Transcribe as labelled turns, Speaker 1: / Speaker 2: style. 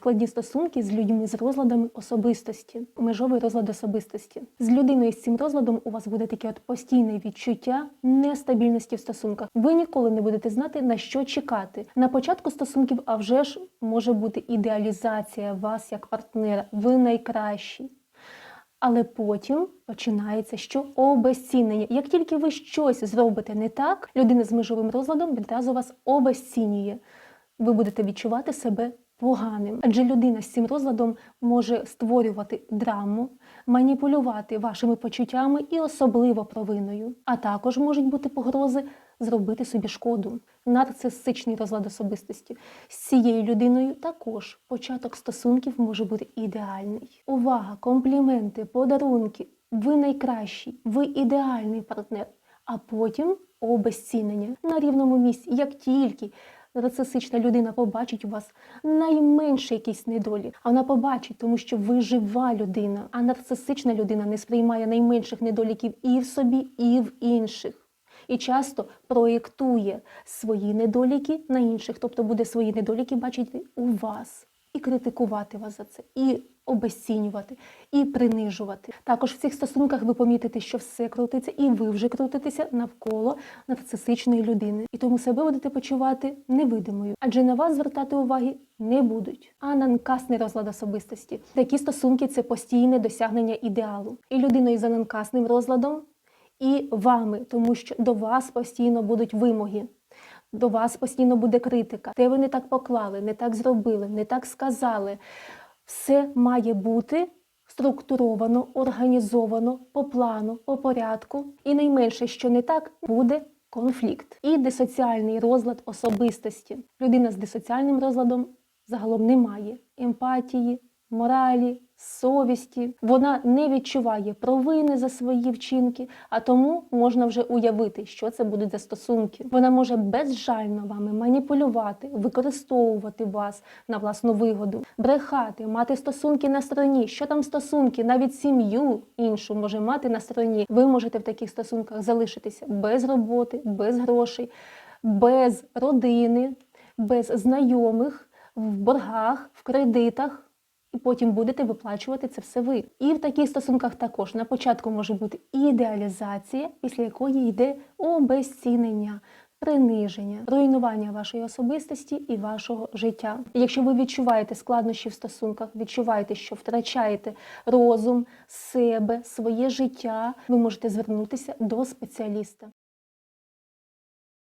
Speaker 1: складні стосунки з людьми з розладами особистості, межовий розлад особистості. З людиною з цим розладом у вас буде таке от постійне відчуття нестабільності в стосунках. Ви ніколи не будете знати на що чекати. На початку стосунків, а вже ж може бути ідеалізація вас як партнера. Ви найкращий. Але потім починається що обезцінення. Як тільки ви щось зробите не так, людина з межовим розладом відразу вас обезцінює. Ви будете відчувати себе поганим. Адже людина з цим розладом може створювати драму, маніпулювати вашими почуттями і особливо провиною. А також можуть бути погрози зробити собі шкоду. Нарцисичний розлад особистості. З цією людиною також початок стосунків може бути ідеальний. Увага, компліменти, подарунки. Ви найкращий, ви ідеальний партнер. А потім обезцінення на рівному місці, як тільки нарцисична людина побачить у вас найменший якийсь недолік. А вона побачить, тому що ви жива людина, а нарцисична людина не сприймає найменших недоліків і в собі, і в інших. І часто проєктує свої недоліки на інших, тобто буде свої недоліки бачити у вас і критикувати вас за це, і обезцінювати, і принижувати. Також в цих стосунках ви помітите, що все крутиться, і ви вже крутитеся навколо нарцисичної людини. І тому себе будете почувати невидимою, адже на вас звертати уваги не будуть. Ананкасний розлад особистості. Такі стосунки це постійне досягнення ідеалу. І людиною з ананкасним розладом і вами, тому що до вас постійно будуть вимоги. До вас постійно буде критика. Те ви не так поклали, не так зробили, не так сказали. Все має бути структуровано, організовано по плану, по порядку. І найменше, що не так, буде конфлікт. І дисоціальний розлад особистості. Людина з дисоціальним розладом загалом не має емпатії, моралі, совісті. Вона не відчуває провини за свої вчинки, а тому можна вже уявити, що це будуть за стосунки. Вона може безжально вами маніпулювати, використовувати вас на власну вигоду, брехати, мати стосунки на стороні. Що там стосунки? Навіть сім'ю іншу може мати на стороні. Ви можете в таких стосунках залишитися без роботи, без грошей, без родини, без знайомих, в боргах, в кредитах. І потім будете виплачувати це все ви. І в таких стосунках також на початку може бути ідеалізація, після якої йде обезцінення, приниження, руйнування вашої особистості і вашого життя. Якщо ви відчуваєте складнощі в стосунках, відчуваєте, що втрачаєте розум, себе, своє життя, ви можете звернутися до спеціаліста.